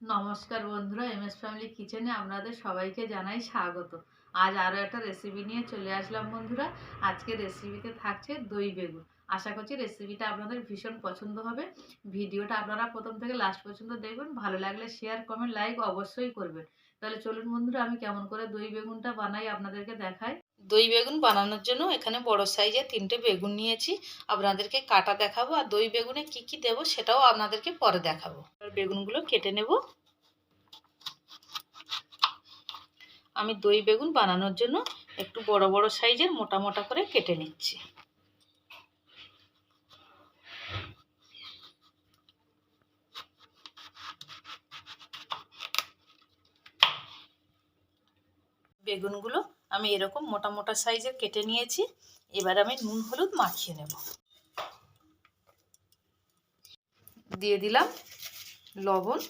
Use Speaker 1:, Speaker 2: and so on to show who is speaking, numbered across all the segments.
Speaker 1: নমস্কার বন্ধুরা M S family কিচেনে আপনাদের সবাইকে জানাই স্বাগত। আজ আরও একটা রেসিপি নিয়ে চলে আসলাম বন্ধুরা। আজকে রেসিপিতে থাকছে দই বেগুন। আশা করছি রেসিপিটা আপনাদের ভীষণ পছন্দ হবে। ভিডিওটা আপনারা প্রথম থেকে লাস্ট পর্যন্ত দেখবেন। ভালো লাগলে শেয়ার কমেন্ট লাইক অবশ্যই করবেন। তাহলে চলুন বন্ধুরা, আমি কেমন করে দই বেগুনটা বানাই আপনাদেরকে দেখাই। দই বেগুন বানানোর জন্য এখানে বড় সাইজের তিনটে বেগুন নিয়েছি। আপনাদেরকে কাটা দেখাবো আর দই বেগুনে কি কি দেবো সেটাও আপনাদেরকে পরে দেখাবো। বেগুনগুলো কেটে নেব। আমি দই বেগুন বানানোর জন্য একটু বড় বড় সাইজের মোটা মোটা করে কেটে নিচ্ছি। বেগুনগুলো আমি এরকম মোটা মোটা সাইজের কেটে নিয়েছি। এবার আমি নুন, হলুদ মাখিয়ে নেব। দিয়ে দিলাম লবণ।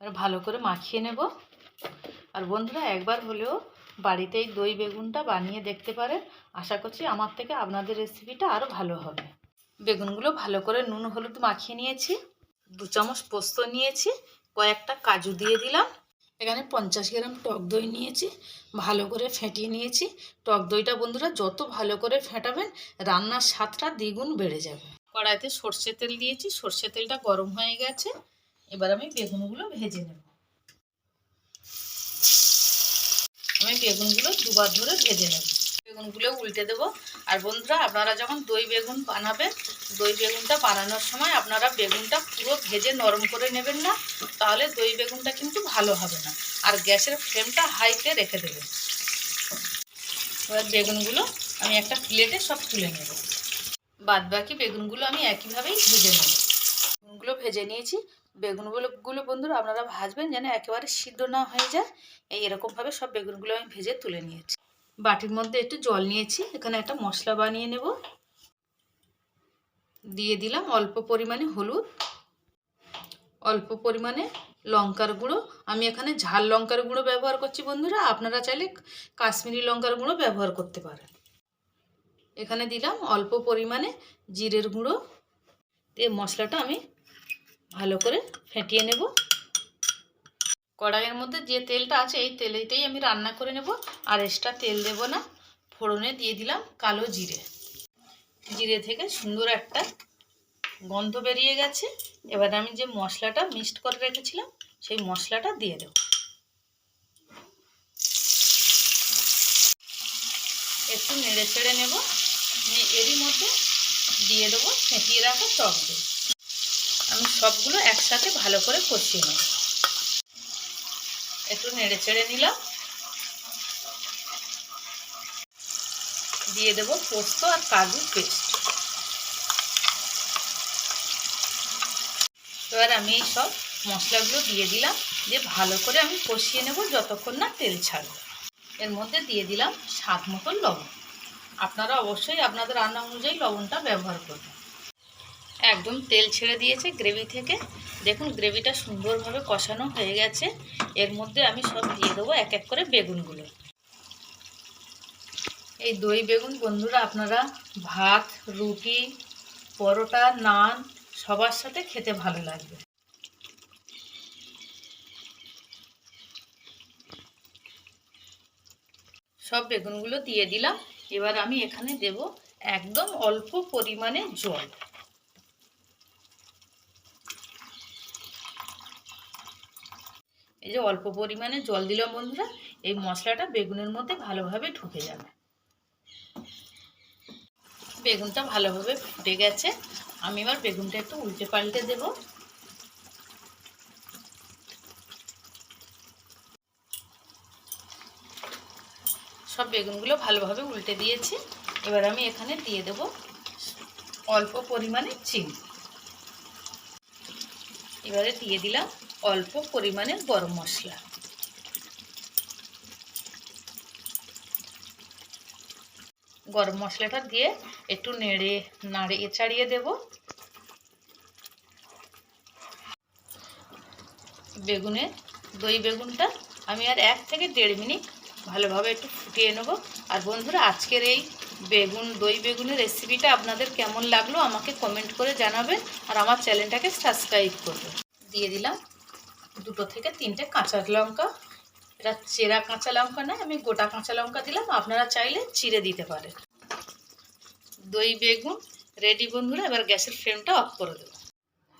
Speaker 1: ভালো করে মাখিয়ে নেব। আর বন্ধুরা, একবার হলেও বাড়িতে এই দই বেগুনটা বানিয়ে দেখতে পারেন। আশা করছি আমার থেকে আপনাদের রেসিপিটা আরও ভালো হবে। বেগুনগুলো ভালো করে নুন, হলুদ মাখিয়ে নিয়েছি। দু চামচ পোস্ত নিয়েছি। কয়েকটা কাজু দিয়ে দিলাম। এখানে পঞ্চাশ গ্রাম টক দই নিয়েছি, ভালো করে ফেটিয়ে নিয়েছি। টক দইটা বন্ধুরা যত ভালো করে ফেটাবেন, রান্নার স্বাদটা দ্বিগুণ বেড়ে যাবে। কড়াইতে সর্ষে তেল দিয়েছি সর্ষে তেলটা গরম হয়ে গেছে। এবার আমি বেগুনগুলো ভেজে নেব। আমি বেগুনগুলো দুবার ধরে ভেজে নেব। বেগুনগুলো উল্টে দেবো। আর বন্ধুরা, আপনারা যখন দই বেগুন বানাবেন দই বেগুনটা বানানোর সময় আপনারা বেগুনটা পুরো ভেজে নরম করে নেবেন না, তাহলে দই বেগুনটা কিন্তু ভালো হবে না। আর গ্যাসের ফ্লেমটা হাইতে রেখে দেবেন। এবার বেগুনগুলো আমি একটা প্লেটে সব তুলে নেব। বাদ বাকি বেগুনগুলো আমি একইভাবেই ভেজে নেব। বেগুনগুলো ভেজে নিয়েছি। বেগুনগুলো, গুলো বন্ধুরা আপনারা ভাজবেন যেন একেবারে সিদ্ধ না হয়ে যায়। এই এরকমভাবে সব বেগুনগুলো আমি ভেজে তুলে নিয়েছি। বাটির মধ্যে একটু জল নিয়েছি। এখানে একটা মশলা বানিয়ে নেব। দিয়ে দিলাম অল্প পরিমাণে হলুদ, অল্প পরিমাণে লঙ্কার গুঁড়ো। আমি এখানে ঝাল লঙ্কার গুঁড়ো ব্যবহার করছি বন্ধুরা, আপনারা চাইলে কাশ্মীরি লঙ্কার গুঁড়ো ব্যবহার করতে পারেন। এখানে দিলাম অল্প পরিমাণে জিরের গুঁড়ো। দিয়ে মশলাটা আমি ভালো করে ফেটিয়ে নেব। কড়াইয়ের মধ্যে যে তেলটা আছে, এই তেলেতেই আমি রান্না করে নেব। আর এক্সট্রা তেল দেব না। ফোড়নে দিয়ে দিলাম কালো জিরে। জিরে থেকে সুন্দর একটা গন্ধ বেরিয়ে গেছে। এবার আমি যে মশলাটা মিক্সড করে রেখেছিলাম, সেই মশলাটা দিয়ে দেব। একটু নেড়ে ছেড়ে নেব। এরই মধ্যে দিয়ে দেবো ফেটিয়ে রাখা টক দই। আমি সবগুলো একসাথে ভালো করে কষিয়ে নেব। একটু নেড়ে চেড়ে নিলাম। দিয়ে দেব পোস্ত আর কাজু পেস্ট। এবার আমি এই সব মশলাগুলো দিয়ে দিলাম, দিয়ে ভালো করে আমি কষিয়ে নেব যতক্ষণ না তেল ছাড়বে। এর মধ্যে দিয়ে দিলাম স্বাদ মতন লবণ। আপনারা অবশ্যই আপনাদের রান্না অনুযায়ী লবণটা ব্যবহার করবেন। একদম তেল ছেড়ে দিয়েছে গ্রেভি থেকে। দেখুন, গ্রেভিটা সুন্দরভাবে কষানো হয়ে গেছে। এর মধ্যে আমি সব দিয়ে দেবো এক এক করে বেগুনগুলো। এই দই বেগুন বন্ধুরা, আপনারা ভাত, রুটি, পরোটা, নান, সবার সাথে খেতে ভালো লাগবে। সব বেগুনগুলো দিয়ে দিলাম। এবার আমি এখানে দেব একদম অল্প পরিমাণে জল। এই যে অল্প পরিমাণে জল দিলাম বন্ধুরা, এই মশলাটা বেগুনের মধ্যে ভালোভাবে ঢুকে যাবে। বেগুনটা ভালোভাবে ফুটে গেছে। আমি এবার বেগুনটা একটু উল্টে পাল্টে দেব। সব বেগুনগুলো ভালোভাবে উল্টে দিয়েছি। এবার আমি এখানে দিয়ে দেব অল্প পরিমাণে চিনি। এবারে দিয়ে দিলাম অল্প পরিমাণে গরম মশলা। গরম মশলাটা দিয়ে একটু নেড়ে নাড়িয়ে ছাড়িয়ে দেব। বেগুনে, দই বেগুনটা আমি আর এক থেকে দেড় মিনিট ভালোভাবে একটু ফুটিয়ে নেব। আর বন্ধুরা, আজকের এই বেগুন, দই বেগুনের রেসিপিটা আপনাদের কেমন লাগল আমাকে কমেন্ট করে জানাবেন আর আমার চ্যানেলটাকে সাবস্ক্রাইব করবেন। দিয়ে দিলাম দুটো থেকে তিনটে কাঁচা লঙ্কা। এটা চেরা কাঁচা লঙ্কা নয়, আমি গোটা কাঁচা লঙ্কা দিলাম, আপনারা চাইলে চিড়ে দিতে পারেন। দই, বেগুন রেডি বন্ধুরা, এবার গ্যাসের ফ্লেমটা অফ করে দেবো।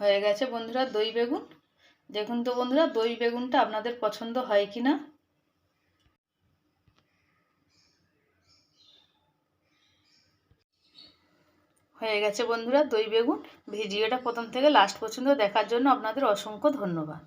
Speaker 1: হয়ে গেছে বন্ধুরা দই, বেগুন। দেখুন তো বন্ধুরা, দই, বেগুনটা আপনাদের পছন্দ হয় কি না হয়ে গেছে বন্ধুরা দই, বেগুন। ভিডিওটা প্রথম থেকে লাস্ট পর্যন্ত দেখার জন্য আপনাদের অসংখ্য ধন্যবাদ।